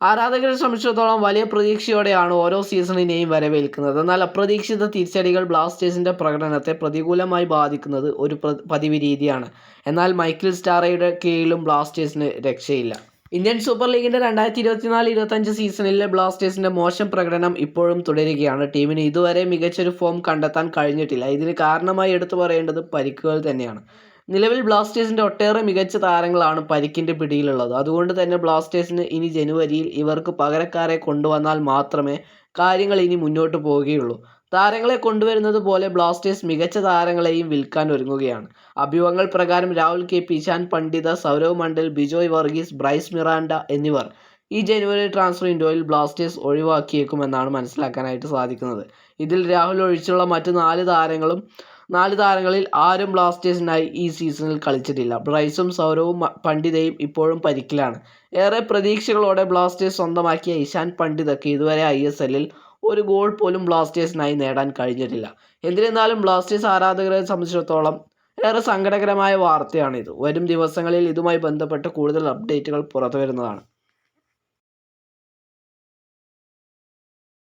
ആരാധകരെ സംബന്ധിച്ചിടത്തോളം വലിയ പ്രതീക്ഷയോടെയാണ് ഓരോ സീസണിനെയും വരവേൽക്കുന്നത്. എന്നാൽ അപ്രതീക്ഷിത തിരിച്ചടികൾ ബ്ലാസ്റ്റേഴ്സിന്റെ പ്രകടനത്തെ പ്രതികൂലമായി ബാധിക്കുന്നത് ഒരു പതിവ് രീതിയാണ്. എന്നാൽ മൈക്കിൾ സ്റ്റാറയുടെ കീഴിലും ബ്ലാസ്റ്റേഴ്സിന് രക്ഷയില്ല. ഇന്ത്യൻ സൂപ്പർ ലീഗിന്റെ രണ്ടായിരത്തി ഇരുപത്തിനാല് ഇരുപത്തഞ്ച് സീസണിലെ ബ്ലാസ്റ്റേഴ്സിന്റെ മോശം പ്രകടനം ഇപ്പോഴും തുടരുകയാണ്. ടീമിന് ഇതുവരെ മികച്ചൊരു ഫോം കണ്ടെത്താൻ കഴിഞ്ഞിട്ടില്ല. ഇതിന് കാരണമായി എടുത്തു പറയേണ്ടത് പരിക്കുകൾ തന്നെയാണ്. നിലവിൽ ബ്ലാസ്റ്റേഴ്സിന്റെ ഒട്ടേറെ മികച്ച താരങ്ങളാണ് പരിക്കിന്റെ പിടിയിലുള്ളത്. അതുകൊണ്ട് തന്നെ ബ്ലാസ്റ്റേഴ്സിന് ഇനി ജനുവരിയിൽ ഇവർക്ക് പകരക്കാരെ കൊണ്ടുവന്നാൽ മാത്രമേ കാര്യങ്ങൾ ഇനി മുന്നോട്ട് പോവുകയുള്ളൂ. താരങ്ങളെ കൊണ്ടുവരുന്നത് പോലെ ബ്ലാസ്റ്റേഴ്സ് മികച്ച താരങ്ങളെയും വിൽക്കാൻ ഒരുങ്ങുകയാണ്. അഭ്യൂഹങ്ങൾ പ്രകാരം രാഹുൽ കെ. പി ഇശാൻ പണ്ഡിത സൗരവ് മണ്ഡൽ ബിജോയ് വർഗീസ് ബ്രൈസ് മിറാൻഡ എന്നിവർ ഈ ജനുവരി ട്രാൻസ്ഫർ വിൻഡോയിൽ ബ്ലാസ്റ്റേഴ്സ് ഒഴിവാക്കിയേക്കുമെന്നാണ് മനസ്സിലാക്കാനായിട്ട് സാധിക്കുന്നത്. ഇതിൽ രാഹുൽ ഒഴിച്ചുള്ള മറ്റ് നാല് താരങ്ങളും നാല് താരങ്ങളിൽ ആരും ബ്ലാസ്റ്റേഴ്സിനായി ഈ സീസണിൽ കളിച്ചിട്ടില്ല. ബ്രൈസും സൗരവും പണ്ഡിതയും ഇപ്പോഴും പരിക്കിലാണ്. ഏറെ പ്രതീക്ഷകളോടെ ബ്ലാസ്റ്റേഴ്സ് സ്വന്തമാക്കിയ ഇഷാൻ പണ്ഡിതക്ക് ഇതുവരെ ഐ എസ് എല്ലിൽ ഒരു ഗോൾ പോലും ബ്ലാസ്റ്റേഴ്സിനായി നേടാൻ കഴിഞ്ഞിട്ടില്ല. എന്നിരുന്നാലും ബ്ലാസ്റ്റേഴ്സ് ആരാധകരെ സംബന്ധിച്ചിടത്തോളം ഏറെ സങ്കടകരമായ വാർത്തയാണിത്. വരും ദിവസങ്ങളിൽ ഇതുമായി ബന്ധപ്പെട്ട് കൂടുതൽ അപ്ഡേറ്റുകൾ പുറത്തു വരുന്നതാണ്